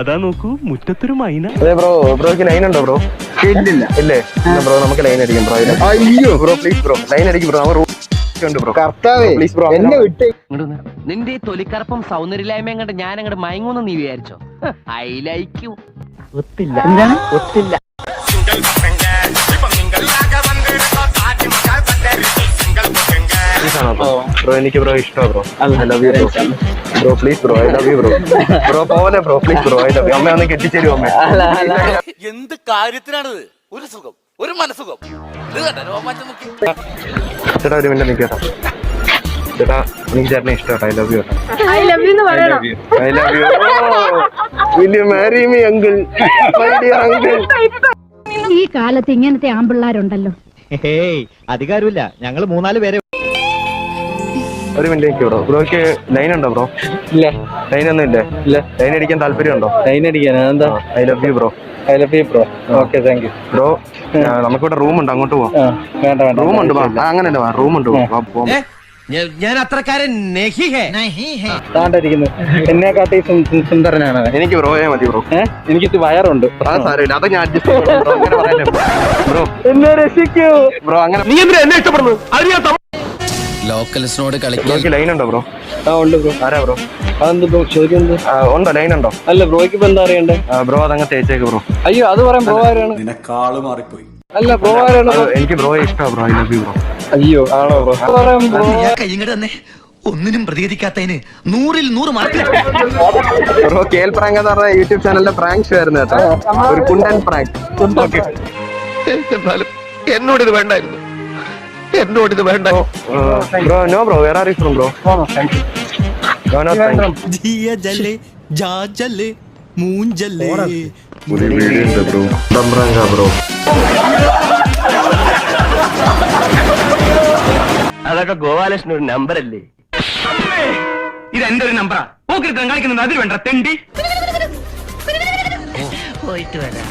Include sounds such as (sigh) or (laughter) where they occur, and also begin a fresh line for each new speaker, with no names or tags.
അതാ നോക്കൂ മുറ്റത്തൊരു മൈന.
അതെ ബ്രോ ബ്രോക്ക് ലൈൻ ഉണ്ടോ ബ്രോ?
ഇല്ലില്ല
ഇല്ലേ? ബ്രോ നമുക്ക് ലൈൻ അടിക്കും ബ്രോ
അയ്യോ.
ബ്രോ പ്ലീസ് ബ്രോ ലൈൻ അടിക്കും ബ്രോ അവർ
വിട്ടേ
നിന്റെ ഈ തൊലിക്കറപ്പും സൗന്ദര്യലായ്മയും കണ്ട് ഞാൻ അങ്ങോട്ട് മയങ്ങൂന്ന് നീ വിചാരിച്ചോ? I like you.
ഒത്തില്ല. ഒത്തില്ല.
ബ്രോ എനിക്ക് ബ്രോ ഇഷ്ടമാണ് bro. I love you bro. Bro please bro I love you bro. (laughs) Bro പോലെ bro please bro I love you അമ്മ. ഒന്ന് കെട്ടിച്ചേരും അമ്മ
എന്ത് കാര്യത്തിനാണിത്? ഒരു സുഖം ഒരു മനസ്സുഖം.
ചേട്ടാ ഒരു മിനിറ്റ് നിൽക്കട്ടാ ചേട്ടാ എനിക്ക് ചേട്ടനെ ഇഷ്ടമാണ് I love you
I love you എന്ന് പറയണം?
I love you will you marry me uncle my dear uncle
ഈ കാലത്ത് ഇങ്ങനത്തെ ആമ്പിള്ളാരുണ്ടല്ലോ
അധികാരമില്ല. ഞങ്ങൾ മൂന്നാൽ പേരെ
ഒരു മിനിറ്റ് ബ്രോ ബ്രോക്ക് ലൈൻ ഉണ്ടോ ബ്രോ
ഇല്ല.
ലൈൻ ഒന്നും ഇല്ലേ?
ഇല്ല.
ലൈൻ അടിക്കാൻ താല്പര്യമുണ്ടോ?
ലൈൻ അടിക്കാൻ. എന്താ
I love you bro
I love you bro okay thank you
bro നമുക്കിവിടെ റൂം ഉണ്ട്. അങ്ങോട്ട് പോവാം.
ആ വേണ്ട വേണ്ട.
റൂം ഉണ്ട് അങ്ങനെ വാ. റൂം ഉണ്ട്
ഞാൻ അത്രക്കാരൻ നെഹി ഹേ.
താണ്ടിരിക്കുന്നു എന്നെ കാട്ടി സുന്ദരനാണ്
എനിക്ക് ബ്രോയെ മതി ബ്രോ
ഏ? എനിക്കിത് വയറുണ്ട്.
ആ സാരമില്ല. അത് ഞാൻ അഡ്ജസ്റ്റ് ബ്രോ അങ്ങനെ പറയല്ലേ ബ്രോ
എന്നെ രക്ഷിക്കൂ.
ബ്രോ അങ്ങനെ
നീ എന്തിനാ എന്നെ ഇഷ്ടപ്പെടുന്നു അത് സമ്മ-
ലോക്കൽസിനോട് കളിക്കാൻ
ലൈൻ ഉണ്ടോ ബ്രോ?
ആ ഉണ്ട് ബ്രോ.
ആരാ ബ്രോ?
അതെന്ത് ബ്രോ?
ചോദിക്കുന്നത് ഉണ്ടോ? ലൈൻ ഉണ്ടോ?
അല്ല ബ്രോയ്ക്ക് ഇപ്പൊ എന്താ അറിയണ്ടേ?
ബ്രോ അതങ്ങ് തേച്ചേക്ക് ബ്രോ.
അയ്യോ അത് പറയാൻ ബ്രോ ആരാണ്?
നിനക്കാൾ മാറിപ്പോയി.
അല്ല ബ്രോ ആരാണ്?
എനിക്ക് ബ്രോ ഇഷ്ടാ bro. I love you bro.
അയ്യോ ആണോ ബ്രോ? പറയാൻ ബ്രോ.
കൈങ്ങട് തന്നെ. ഒന്നിനും പ്രതികരിക്കാത്തതിന് നൂറിൽ നൂറ് മാർക്ക്
ബ്രോ കേൽ പ്രാങ്ക് എന്ന് പറഞ്ഞ യൂട്യൂബ് ചാനലിലെ പ്രാങ്ക് ഷോ ആയിരുന്നു കേട്ടോ. ഒരു കുണ്ടൻ പ്രാങ്ക്.
എന്നോട് ഇത് വേണ്ടായിരുന്നു. എന്നോട് ഇത് വേണ്ട.
Bro no bro where are you from bro no no
മൂഞ്ചല്ലേ
bro. Bro.
അതൊക്കെ ഗോപാലകൃഷ്ണൻ ഒരു നമ്പർ അല്ലേ? ഇത് എന്റെ ഒരു നമ്പറാ പോക്കിരുത്തം കളിക്കുന്നത് അതിൽ വേണ്ട തെണ്ടി.
പോയിട്ട് വരാം.